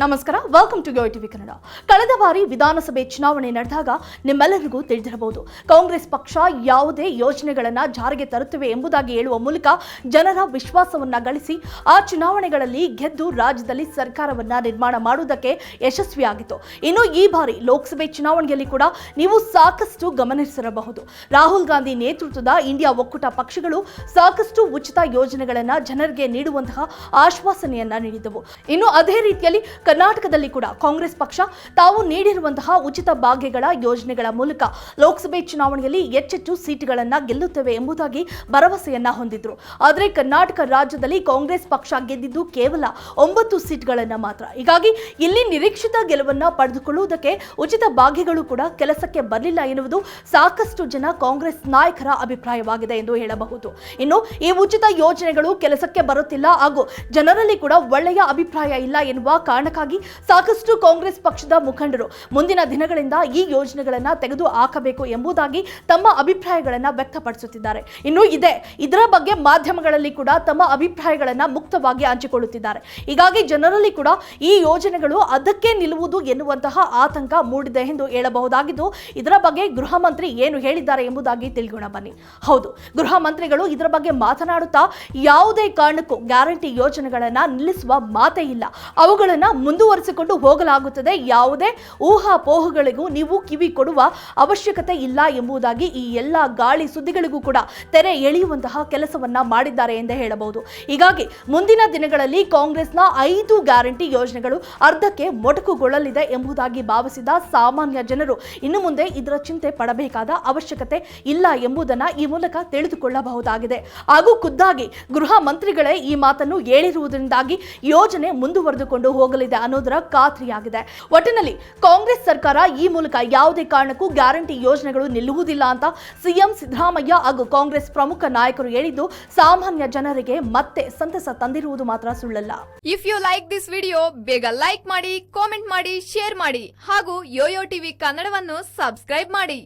ನಮಸ್ಕಾರ welcome to TV Kannada. ಕಳೆದ ಬಾರಿ ವಿಧಾನಸಭೆ ಚುನಾವಣೆ ನಡೆದಾಗ ನಿಮ್ಮೆಲ್ಲರಿಗೂ ತಿಳಿದಿರಬಹುದು. ಕಾಂಗ್ರೆಸ್ ಪಕ್ಷ ಯಾವುದೇ ಯೋಜನೆಗಳನ್ನು ಜಾರಿಗೆ ತರುತ್ತವೆ ಎಂಬುದಾಗಿ ಹೇಳುವ ಮೂಲಕ ಜನರ ವಿಶ್ವಾಸವನ್ನ ಗಳಿಸಿ ಆ ಚುನಾವಣೆಗಳಲ್ಲಿ ಗೆದ್ದು ರಾಜ್ಯದಲ್ಲಿ ಸರ್ಕಾರವನ್ನ ನಿರ್ಮಾಣ ಮಾಡುವುದಕ್ಕೆ ಯಶಸ್ವಿಯಾಗಿತ್ತು. ಇನ್ನು ಈ ಬಾರಿ ಲೋಕಸಭೆ ಚುನಾವಣೆಯಲ್ಲಿ ಕೂಡ ನೀವು ಸಾಕಷ್ಟು ಗಮನಿಸಿರಬಹುದು. ರಾಹುಲ್ ಗಾಂಧಿ ನೇತೃತ್ವದ ಇಂಡಿಯಾ ಒಕ್ಕೂಟ ಪಕ್ಷಗಳು ಸಾಕಷ್ಟು ಉಚಿತ ಯೋಜನೆಗಳನ್ನು ಜನರಿಗೆ ನೀಡುವಂತಹ ಆಶ್ವಾಸನೆಯನ್ನ ನೀಡಿದ್ದವು. ಇನ್ನು ಅದೇ ರೀತಿಯಲ್ಲಿ ಕರ್ನಾಟಕದಲ್ಲಿ ಕೂಡ ಕಾಂಗ್ರೆಸ್ ಪಕ್ಷ ತಾವು ನೀಡಿರುವಂತಹ ಉಚಿತ ಭಾಗ್ಯಗಳ ಯೋಜನೆಗಳ ಮೂಲಕ ಲೋಕಸಭೆ ಚುನಾವಣೆಯಲ್ಲಿ ಹೆಚ್ಚೆಚ್ಚು ಸೀಟುಗಳನ್ನು ಗೆಲ್ಲುತ್ತವೆ ಎಂಬುದಾಗಿ ಭರವಸೆಯನ್ನ ಹೊಂದಿದ್ರು. ಆದರೆ ಕರ್ನಾಟಕ ರಾಜ್ಯದಲ್ಲಿ ಕಾಂಗ್ರೆಸ್ ಪಕ್ಷ ಗೆದ್ದಿದ್ದು ಕೇವಲ ಒಂಬತ್ತು ಸೀಟ್ಗಳನ್ನ ಮಾತ್ರ. ಹೀಗಾಗಿ ಇಲ್ಲಿ ನಿರೀಕ್ಷಿತ ಗೆಲುವನ್ನ ಪಡೆದುಕೊಳ್ಳುವುದಕ್ಕೆ ಉಚಿತ ಭಾಗ್ಯಗಳು ಕೂಡ ಕೆಲಸಕ್ಕೆ ಬರಲಿಲ್ಲ ಎನ್ನುವುದು ಸಾಕಷ್ಟು ಜನ ಕಾಂಗ್ರೆಸ್ ನಾಯಕರ ಅಭಿಪ್ರಾಯವಾಗಿದೆ ಎಂದು ಹೇಳಬಹುದು. ಇನ್ನು ಈ ಉಚಿತ ಯೋಜನೆಗಳು ಕೆಲಸಕ್ಕೆ ಬರುತ್ತಿಲ್ಲ ಹಾಗೂ ಜನರಲ್ಲಿ ಕೂಡ ಒಳ್ಳೆಯ ಅಭಿಪ್ರಾಯ ಇಲ್ಲ ಎನ್ನುವ ಕಾರಣಕ್ಕಾಗಿ ಸಾಕಷ್ಟು ಕಾಂಗ್ರೆಸ್ ಪಕ್ಷದ ಮುಖಂಡರು ಮುಂದಿನ ದಿನಗಳಿಂದ ಈ ಯೋಜನೆಗಳನ್ನ ತೆಗೆದು ಹಾಕಬೇಕು ಎಂಬುದಾಗಿ ತಮ್ಮ ಅಭಿಪ್ರಾಯಗಳನ್ನ ವ್ಯಕ್ತಪಡಿಸುತ್ತಿದ್ದಾರೆ. ಇನ್ನು ಇದೆ, ಇದರ ಬಗ್ಗೆ ಮಾಧ್ಯಮಗಳಲ್ಲಿ ಕೂಡ ತಮ್ಮ ಅಭಿಪ್ರಾಯಗಳನ್ನ ಮುಕ್ತವಾಗಿ ಹಂಚಿಕೊಳ್ಳುತ್ತಿದ್ದಾರೆ. ಹೀಗಾಗಿ ಜನರಲ್ಲಿ ಕೂಡ ಈ ಯೋಜನೆಗಳು ಅದಕ್ಕೆ ನಿಲ್ಲುವುದು ಎನ್ನುವಂತಹ ಆತಂಕ ಮೂಡಿದೆ ಎಂದು ಹೇಳಬಹುದಾಗಿದ್ದು, ಇದರ ಬಗ್ಗೆ ಗೃಹ ಮಂತ್ರಿ ಏನು ಹೇಳಿದ್ದಾರೆ ಎಂಬುದಾಗಿ ತಿಳಿಗೋಣ ಬನ್ನಿ. ಹೌದು, ಗೃಹ ಮಂತ್ರಿಗಳು ಇದರ ಬಗ್ಗೆ ಮಾತನಾಡುತ್ತಾ ಯಾವುದೇ ಕಾರಣಕ್ಕೂ ಗ್ಯಾರಂಟಿ ಯೋಜನೆಗಳನ್ನ ನಿಲ್ಲಿಸುವ ಮಾತೇ ಇಲ್ಲ. ಅವುಗಳನ್ನ ಮುಂದುವರಿಸಿಕೊಂಡು ಹೋಗಲಾಗುತ್ತದೆ. ಯಾವುದೇ ಊಹಾಪೋಹಗಳಿಗೂ ನೀವು ಕಿವಿ ಕೊಡುವ ಅವಶ್ಯಕತೆ ಇಲ್ಲ ಎಂಬುದಾಗಿ ಈ ಎಲ್ಲ ಗಾಳಿ ಸುದ್ದಿಗಳಿಗೂ ಕೂಡ ತೆರೆ ಎಳೆಯುವಂತಹ ಕೆಲಸವನ್ನ ಮಾಡಿದ್ದಾರೆ ಎಂದೇ ಹೇಳಬಹುದು. ಹೀಗಾಗಿ ಮುಂದಿನ ದಿನಗಳಲ್ಲಿ ಕಾಂಗ್ರೆಸ್ನ ಐದು ಗ್ಯಾರಂಟಿ ಯೋಜನೆಗಳು ಅರ್ಧಕ್ಕೆ ಮೊಟಕುಗೊಳ್ಳಲಿದೆ ಎಂಬುದಾಗಿ ಭಾವಿಸಿದ ಸಾಮಾನ್ಯ ಜನರು ಇನ್ನು ಮುಂದೆ ಇದರ ಚಿಂತೆ ಪಡಬೇಕಾದ ಅವಶ್ಯಕತೆ ಇಲ್ಲ ಎಂಬುದನ್ನು ಈ ಮೂಲಕ ತಿಳಿದುಕೊಳ್ಳಬಹುದಾಗಿದೆ. ಹಾಗೂ ಖುದ್ದಾಗಿ ಗೃಹ ಮಂತ್ರಿಗಳೇ ಈ ಮಾತನ್ನು ಹೇಳಿರುವುದರಿಂದಾಗಿ ಯೋಜನೆ ಮುಂದುವರೆದುಕೊಂಡು ಹೋಗಲಿದೆ. ಅನ್ನೋದರ ಖಾತ್ರಿಯಾಗಿದೆ. ಒಟ್ಟಿನಲ್ಲಿ ಕಾಂಗ್ರೆಸ್ ಸರ್ಕಾರ ಈ ಮೂಲಕ ಯಾವುದೇ ಕಾರಣಕ್ಕೂ ಗ್ಯಾರಂಟಿ ಯೋಜನೆಗಳು ನಿಲ್ಲುವುದಿಲ್ಲ ಅಂತ ಸಿಎಂ ಸಿದ್ದರಾಮಯ್ಯ ಹಾಗೂ ಕಾಂಗ್ರೆಸ್ ಪ್ರಮುಖ ನಾಯಕರು ಹೇಳಿದ್ದು, ಸಾಮಾನ್ಯ ಜನರಿಗೆ ಮತ್ತೆ ಸಂತಸ ತಂದಿರುವುದು ಮಾತ್ರ ಸುಳ್ಳಲ್ಲ. If you like this video ಬೇಗ ಲೈಕ್ ಮಾಡಿ ಕಾಮೆಂಟ್ ಮಾಡಿ ಶೇರ್ ಮಾಡಿ ಹಾಗೂ ಯೋಯೋ ಟಿವಿ ಕನ್ನಡವನ್ನು ಸಬ್ಸ್ಕ್ರೈಬ್ ಮಾಡಿ.